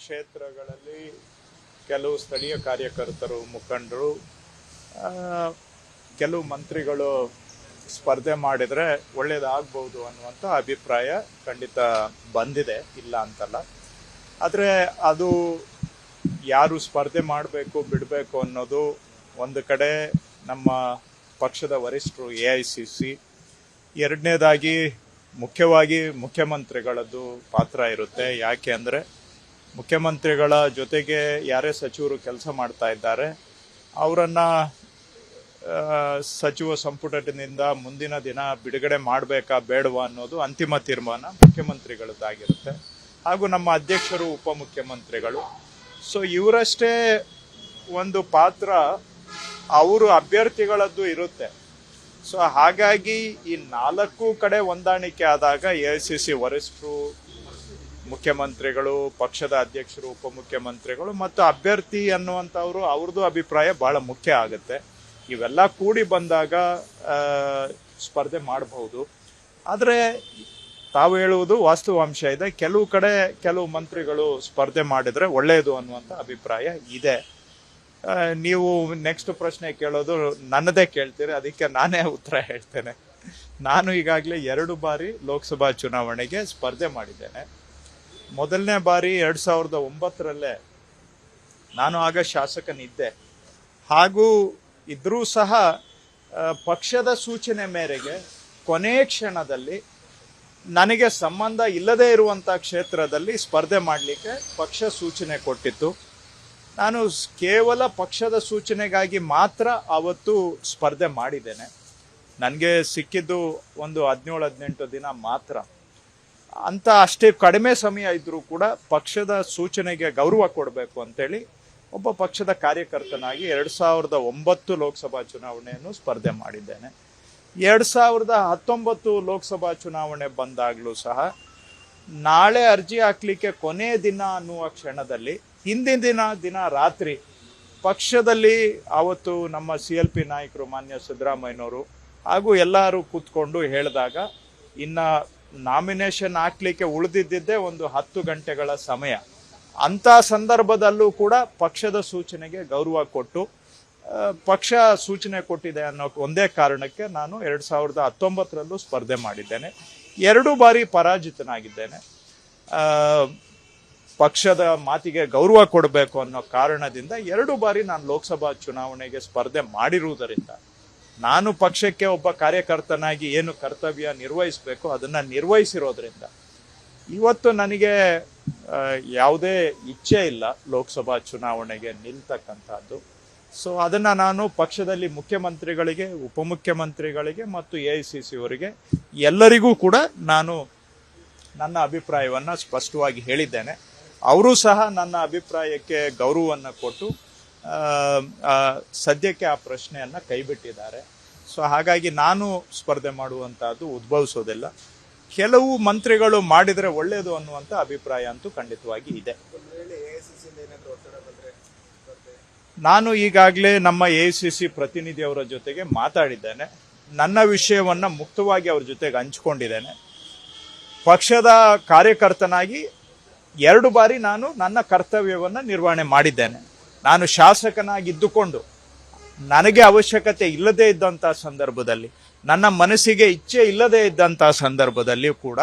ಕ್ಷೇತ್ರಗಳಲ್ಲಿ ಕೆಲವು ಸ್ಥಳೀಯ ಕಾರ್ಯಕರ್ತರು, ಮುಖಂಡರು ಕೆಲವು ಮಂತ್ರಿಗಳು ಸ್ಪರ್ಧೆ ಮಾಡಿದರೆ ಒಳ್ಳೇದಾಗ್ಬೋದು ಅನ್ನುವಂಥ ಅಭಿಪ್ರಾಯ ಖಂಡಿತ ಬಂದಿದೆ, ಇಲ್ಲ ಅಂತಲ್ಲ. ಆದರೆ ಅದು ಯಾರು ಸ್ಪರ್ಧೆ ಮಾಡಬೇಕು, ಬಿಡಬೇಕು ಅನ್ನೋದು ಒಂದು ಕಡೆ ನಮ್ಮ ಪಕ್ಷದ ವರಿಷ್ಠರು, ಎ ಐ ಸಿ ಸಿ, ಎರಡನೇದಾಗಿ ಮುಖ್ಯವಾಗಿ ಮುಖ್ಯಮಂತ್ರಿಗಳದ್ದು ಪಾತ್ರ ಇರುತ್ತೆ. ಯಾಕೆ ಅಂದರೆ ಮುಖ್ಯಮಂತ್ರಿಗಳ ಜೊತೆಗೆ ಯಾರೇ ಸಚಿವರು ಕೆಲಸ ಮಾಡ್ತಾ ಇದ್ದಾರೆ, ಅವರನ್ನು ಸಚಿವ ಸಂಪುಟದಿಂದ ಮುಂದಿನ ದಿನ ಬಿಡುಗಡೆ ಮಾಡಬೇಕಾ ಬೇಡವಾ ಅನ್ನೋದು ಅಂತಿಮ ತೀರ್ಮಾನ ಮುಖ್ಯಮಂತ್ರಿಗಳದ್ದಾಗಿರುತ್ತೆ. ಹಾಗೂ ನಮ್ಮ ಅಧ್ಯಕ್ಷರು ಉಪಮುಖ್ಯಮಂತ್ರಿಗಳು. ಸೊ, ಇವರಷ್ಟೇ ಒಂದು ಪಾತ್ರ ಅವರು ಅಭ್ಯರ್ಥಿಗಳದ್ದು ಇರುತ್ತೆ. ಸೊ, ಹಾಗಾಗಿ ಈ ನಾಲ್ಕು ಕಡೆ ಹೊಂದಾಣಿಕೆ ಆದಾಗ ಎ ಐ ಸಿ ಸಿ, ವರಿಷ್ಠರು ಮುಖ್ಯಮಂತ್ರಿಗಳು, ಪಕ್ಷದ ಅಧ್ಯಕ್ಷರು, ಉಪಮುಖ್ಯಮಂತ್ರಿಗಳು ಮತ್ತು ಅಭ್ಯರ್ಥಿ ಅನ್ನುವಂಥವ್ರು ಅವ್ರದ್ದು ಅಭಿಪ್ರಾಯ ಬಹಳ ಮುಖ್ಯ ಆಗುತ್ತೆ. ಇವೆಲ್ಲ ಕೂಡಿ ಬಂದಾಗ ಸ್ಪರ್ಧೆ ಮಾಡಬಹುದು. ಆದರೆ ತಾವು ಹೇಳುವುದು ವಾಸ್ತವಾಂಶ ಇದೆ. ಕೆಲವು ಕಡೆ ಕೆಲವು ಮಂತ್ರಿಗಳು ಸ್ಪರ್ಧೆ ಮಾಡಿದರೆ ಒಳ್ಳೆಯದು ಅನ್ನುವಂಥ ಅಭಿಪ್ರಾಯ ಇದೆ. ನೀವು ನೆಕ್ಸ್ಟ್ ಪ್ರಶ್ನೆ ಕೇಳೋದು ನನ್ನದೇ ಕೇಳ್ತೀರಿ, ಅದಕ್ಕೆ ನಾನೇ ಉತ್ತರ ಹೇಳ್ತೇನೆ. ನಾನು ಈಗಾಗಲೇ ಎರಡು ಬಾರಿ ಲೋಕಸಭಾ ಚುನಾವಣೆಗೆ ಸ್ಪರ್ಧೆ ಮಾಡಿದ್ದೇನೆ. ಮೊದಲನೇ ಬಾರಿ ಎರಡು ಸಾವಿರದ ಒಂಬತ್ತರಲ್ಲೇ ನಾನು ಆಗ ಶಾಸಕನಿದ್ದೆ. ಹಾಗೂ ಇದ್ರೂ ಸಹ ಪಕ್ಷದ ಸೂಚನೆ ಮೇರೆಗೆ ಕೊನೆ ಕ್ಷಣದಲ್ಲಿ ನನಗೆ ಸಂಬಂಧ ಇಲ್ಲದೇ ಇರುವಂಥ ಕ್ಷೇತ್ರದಲ್ಲಿ ಸ್ಪರ್ಧೆ ಮಾಡಲಿಕ್ಕೆ ಪಕ್ಷ ಸೂಚನೆ ಕೊಟ್ಟಿತ್ತು. ನಾನು ಕೇವಲ ಪಕ್ಷದ ಸೂಚನೆಗಾಗಿ ಮಾತ್ರ ಅವತ್ತು ಸ್ಪರ್ಧೆ ಮಾಡಿದ್ದೇನೆ. ನನಗೆ ಸಿಕ್ಕಿದ್ದು ಒಂದು ಹದಿನೇಳು, ಹದಿನೆಂಟು ದಿನ ಮಾತ್ರ. ಅಂತ ಅಷ್ಟೇ ಕಡಿಮೆ ಸಮಯ ಇದ್ದರೂ ಕೂಡ ಪಕ್ಷದ ಸೂಚನೆಗೆ ಗೌರವ ಕೊಡಬೇಕು ಅಂತೇಳಿ ಒಬ್ಬ ಪಕ್ಷದ ಕಾರ್ಯಕರ್ತನಾಗಿ ಎರಡು ಸಾವಿರದ ಒಂಬತ್ತು ಲೋಕಸಭಾ ಚುನಾವಣೆಯನ್ನು ಸ್ಪರ್ಧೆ ಮಾಡಿದ್ದೇನೆ. ಎರಡು ಸಾವಿರದ ಹತ್ತೊಂಬತ್ತು ಲೋಕಸಭಾ ಚುನಾವಣೆ ಬಂದಾಗಲೂ ಸಹ ನಾಳೆ ಅರ್ಜಿ ಹಾಕ್ಲಿಕ್ಕೆ ಕೊನೆ ದಿನ ಅನ್ನುವ ಕ್ಷಣದಲ್ಲಿ ಹಿಂದಿನ ದಿನ ದಿನ ರಾತ್ರಿ ಪಕ್ಷದಲ್ಲಿ ಆವತ್ತು ನಮ್ಮ ಸಿ ಎಲ್ ಪಿ ನಾಯಕರು ಮಾನ್ಯ ಸಿದ್ದರಾಮಯ್ಯನವರು ಹಾಗೂ ಎಲ್ಲರೂ ಕೂತ್ಕೊಂಡು ಹೇಳಿದಾಗ ಇನ್ನ ನಾಮಿನೇಷನ್ ಹಾಕ್ಲಿಕ್ಕೆ ಉಳಿದಿದ್ದೇ ಒಂದು ಹತ್ತು ಗಂಟೆಗಳ ಸಮಯ. ಅಂತ ಸಂದರ್ಭದಲ್ಲೂ ಕೂಡ ಪಕ್ಷದ ಸೂಚನೆಗೆ ಗೌರವ ಕೊಟ್ಟು ಪಕ್ಷ ಸೂಚನೆ ಕೊಟ್ಟಿದೆ ಅನ್ನೋ ಒಂದೇ ಕಾರಣಕ್ಕೆ ನಾನು ಎರಡು ಸಾವಿರದ ಹತ್ತೊಂಬತ್ತರಲ್ಲೂ ಸ್ಪರ್ಧೆ ಮಾಡಿದ್ದೇನೆ. ಎರಡು ಬಾರಿ ಪರಾಜಿತನಾಗಿದ್ದೇನೆ. ಪಕ್ಷದ ಮಾತಿಗೆ ಗೌರವ ಕೊಡಬೇಕು ಅನ್ನೋ ಕಾರಣದಿಂದ ಎರಡು ಬಾರಿ ನಾನು ಲೋಕಸಭಾ ಚುನಾವಣೆಗೆ ಸ್ಪರ್ಧೆ ಮಾಡಿರುವುದರಿಂದ ನಾನು ಪಕ್ಷಕ್ಕೆ ಒಬ್ಬ ಕಾರ್ಯಕರ್ತನಾಗಿ ಏನು ಕರ್ತವ್ಯ ನಿರ್ವಹಿಸಬೇಕು, ಅದನ್ನ ನಿರ್ವಹಿಸಿರೋದ್ರಿಂದ. ಇವತ್ತು ನನಗೆ ಯಾವುದೇ ಇಚ್ಛೆ ಇಲ್ಲ ಲೋಕಸಭಾ ಚುನಾವಣೆಗೆ ನಿಲ್ತಕ್ಕಂಥದ್ದು. ಸೊ ಅದನ್ನ ನಾನು ಪಕ್ಷದಲ್ಲಿ ಮುಖ್ಯಮಂತ್ರಿಗಳಿಗೆ, ಉಪಮುಖ್ಯಮಂತ್ರಿಗಳಿಗೆ ಮತ್ತು ಎ ಐ ಸಿ ಸಿ ಅವರಿಗೆ ಎಲ್ಲರಿಗೂ ಕೂಡ ನಾನು ನನ್ನ ಅಭಿಪ್ರಾಯವನ್ನು ಸ್ಪಷ್ಟವಾಗಿ ಹೇಳಿದ್ದೇನೆ. ಅವರು ಸಹ ನನ್ನ ಅಭಿಪ್ರಾಯಕ್ಕೆ ಗೌರವವನ್ನು ಕೊಟ್ಟು ಸದ್ಯಕ್ಕೆ ಆ ಪ್ರಶ್ನೆಯನ್ನು ಕೈಬಿಟ್ಟಿದ್ದಾರೆ. ಸೊ ಹಾಗಾಗಿ ನಾನು ಸ್ಪರ್ಧೆ ಮಾಡುವಂಥದ್ದು ಉದ್ಭವಿಸೋದಿಲ್ಲ. ಕೆಲವು ಮಂತ್ರಿಗಳು ಮಾಡಿದರೆ ಒಳ್ಳೆಯದು ಅನ್ನುವಂಥ ಅಭಿಪ್ರಾಯ ಅಂತೂ ಖಂಡಿತವಾಗಿ ಇದೆ. ನಾನು ಈಗಾಗಲೇ ನಮ್ಮ ಎ ಸಿ ಸಿ ಪ್ರತಿನಿಧಿಯವರ ಜೊತೆಗೆ ಮಾತಾಡಿದ್ದೇನೆ. ನನ್ನ ವಿಷಯವನ್ನು ಮುಕ್ತವಾಗಿ ಅವ್ರ ಜೊತೆಗೆ ಹಂಚಿಕೊಂಡಿದ್ದೇನೆ. ಪಕ್ಷದ ಕಾರ್ಯಕರ್ತನಾಗಿ ಎರಡು ಬಾರಿ ನಾನು ನನ್ನ ಕರ್ತವ್ಯವನ್ನು ನಿರ್ವಹಣೆ ಮಾಡಿದ್ದೇನೆ. ನಾನು ಶಾಸಕನಾಗಿದ್ದುಕೊಂಡು ನನಗೆ ಅವಶ್ಯಕತೆ ಇಲ್ಲದೇ ಇದ್ದಂಥ ಸಂದರ್ಭದಲ್ಲಿ, ನನ್ನ ಮನಸ್ಸಿಗೆ ಇಚ್ಛೆ ಇಲ್ಲದೇ ಇದ್ದಂಥ ಸಂದರ್ಭದಲ್ಲಿ ಕೂಡ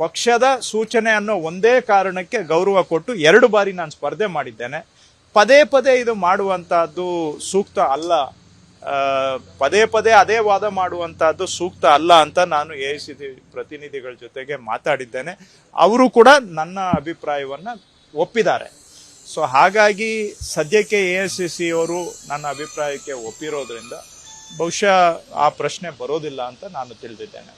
ಪಕ್ಷದ ಸೂಚನೆ ಅನ್ನೋ ಒಂದೇ ಕಾರಣಕ್ಕೆ ಗೌರವ ಕೊಟ್ಟು ಎರಡು ಬಾರಿ ನಾನು ಸ್ಪರ್ಧೆ ಮಾಡಿದ್ದೇನೆ. ಪದೇ ಪದೇ ಇದು ಮಾಡುವಂತಹದ್ದು ಸೂಕ್ತ ಅಲ್ಲ. ಪದೇ ಪದೇ ಅದೇ ವಾದ ಮಾಡುವಂತಹದ್ದು ಸೂಕ್ತ ಅಲ್ಲ ಅಂತ ನಾನು ಎ ಸಿ ಪ್ರತಿನಿಧಿಗಳ ಜೊತೆಗೆ ಮಾತಾಡಿದ್ದೇನೆ. ಅವರು ಕೂಡ ನನ್ನ ಅಭಿಪ್ರಾಯವನ್ನ ಒಪ್ಪಿದ್ದಾರೆ. ಸೊ ಹಾಗಾಗಿ ಸದ್ಯಕ್ಕೆ ಎ ಎಸ್ ಸಿ ಸಿ ಅವರು ನನ್ನ ಅಭಿಪ್ರಾಯಕ್ಕೆ ಒಪ್ಪಿರೋದ್ರಿಂದ ಬಹುಶಃ ಆ ಪ್ರಶ್ನೆ ಬರೋದಿಲ್ಲ ಅಂತ ನಾನು ತಿಳಿದಿದ್ದೇನೆ.